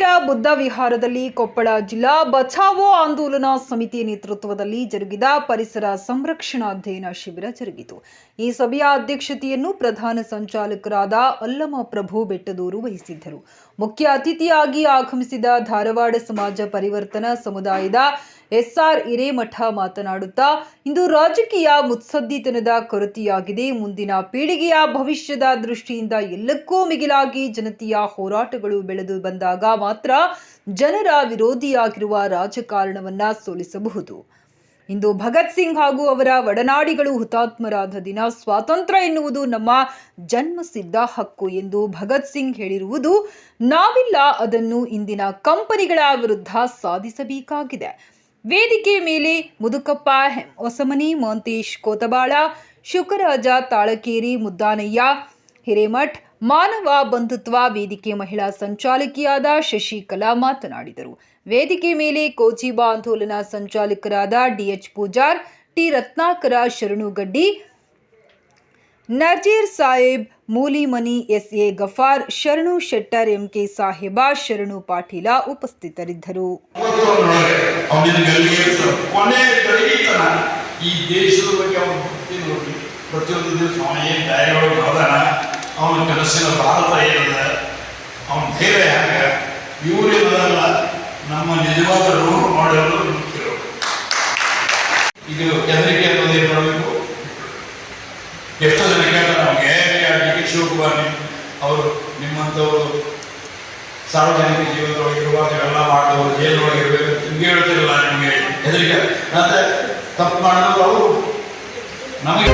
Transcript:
ಬುದ್ಧ ವಿಹಾರದಲ್ಲಿ ಕೊಪ್ಪಳ ಜಿಲ್ಲಾ ಬಚಾವೋ ಆಂದೋಲನ ಸಮಿತಿ ನೇತೃತ್ವದಲ್ಲಿ ಜರುಗಿದ ಪರಿಸರ ಸಂರಕ್ಷಣಾ ಅಧ್ಯಯನ ಶಿಬಿರ ಜರುಗಿತು. ಈ ಸಭೆಯ ಅಧ್ಯಕ್ಷತೆಯನ್ನು ಪ್ರಧಾನ ಸಂಚಾಲಕರಾದ ಅಲ್ಲಮ ಪ್ರಭು ಬೆಟ್ಟದೂರು ವಹಿಸಿದ್ದರು. ಮುಖ್ಯ ಅತಿಥಿಯಾಗಿ ಆಗಮಿಸಿದ ಧಾರವಾಡ ಸಮಾಜ ಪರಿವರ್ತನಾ ಸಮುದಾಯದ ಎಸ್ಆರ್ ಹಿರೇಮಠ ಮಾತನಾಡುತ್ತಾ, ಇಂದು ರಾಜಕೀಯ ಮುತ್ಸದ್ದಿತನದ ಕೊರತೆಯಾಗಿದೆ. ಮುಂದಿನ ಪೀಳಿಗೆಯ ಭವಿಷ್ಯದ ದೃಷ್ಟಿಯಿಂದ ಎಲ್ಲಕ್ಕೂ ಮಿಗಿಲಾಗಿ ಜನತೆಯ ಹೋರಾಟಗಳು ಬೆಳೆದು ಬಂದಾಗ ಮಾತ್ರ ಜನರ ವಿರೋಧಿಯಾಗಿರುವ ರಾಜಕಾರಣವನ್ನ ಸೋಲಿಸಬಹುದು. ಇಂದು ಭಗತ್ ಸಿಂಗ್ ಹಾಗೂ ಅವರ ಒಡನಾಡಿಗಳು ಹುತಾತ್ಮರಾದ ದಿನ ಸ್ವಾತಂತ್ರ್ಯ ಎನ್ನುವುದು ನಮ್ಮ ಜನ್ಮಸಿದ್ಧ ಹಕ್ಕು ಎಂದು ಭಗತ್ ಸಿಂಗ್ ಹೇಳಿರುವುದು. ನಾವಿಲ್ಲ ಅದನ್ನು ಇಂದಿನ ಕಂಪನಿಗಳ ವಿರುದ್ಧ ಸಾಧಿಸಬೇಕಾಗಿದೆ. ವೇದಿಕೆ ಮೇಲೆ ಮುದುಕಪ್ಪ ಹೊಸಮನಿ, ಮಹಂತೇಶ್ ಕೋತಬಾಳ ಶುಕರಾಜ ತಾಳಕೇರಿ ಮುದ್ದಾನಯ್ಯ, ಹಿರೇಮಠ್, ಮಾನವ ಬಂಧುತ್ವ ವೇದಿಕೆ ಮಹಿಳಾ ಸಂಚಾಲಕಿಯಾದ ಶಶಿಕಲಾ ಮಾತನಾಡಿದರು. ವೇದಿಕೆ ಮೇಲೆ ಕೋಚಿಬಾ ಆಂದೋಲನ ಸಂಚಾಲಕರಾದ DH Pujar, T Ratnakar Sharanugaddi Nazeer Saheb, Mulimani S A Gaffar, Sharanu Shettar M K ಸಾಹೇಬಾ, ಶರಣು ಪಾಟೀಲ ಉಪಸ್ಥಿತರಿದ್ದರು. ಈ ದೇಶದ ಬಗ್ಗೆ ಅವನು ಪ್ರತಿಯೊಂದು ದಿವಸ ಅವನ ಏನು ಡೈರಿ ಒಳಗೆ ಬರೋದಾನ ಅವನ ಕನಸಿನ ಭಾರತ ಏನದ ಅವನ ಧೈರ್ಯ ಹ್ಯಾಂಗ ನಮ್ಮ ನಿಜವಾದ ಮುಖ್ಯರು ಇದು ಹೆದರಿಕೆ ಅನ್ನೋದು ಏನು ಡಿ ಕೆ ಶಿವಕುಮಾರ್ ನಿಮ್- ಅವರು ನಿಮ್ಮಂಥವರು ಸಾರ್ವಜನಿಕ ಜೀವನದೊಳಗೆ ಇರುವಾಗ ಇವೆಲ್ಲ ಮಾಡಿದವರು ಜೈಲೊಳಗೆ ಇರಬೇಕು ನಿಮ್ಗೆ ಹೇಳ್ತಿರಲ್ಲ ನಿಮಗೆ. ಹೆದರಿಕೆ. ಮತ್ತೆ ತಪ್ಪು ಮಾಡಿದವರು ಅವರು ನಮಗೆ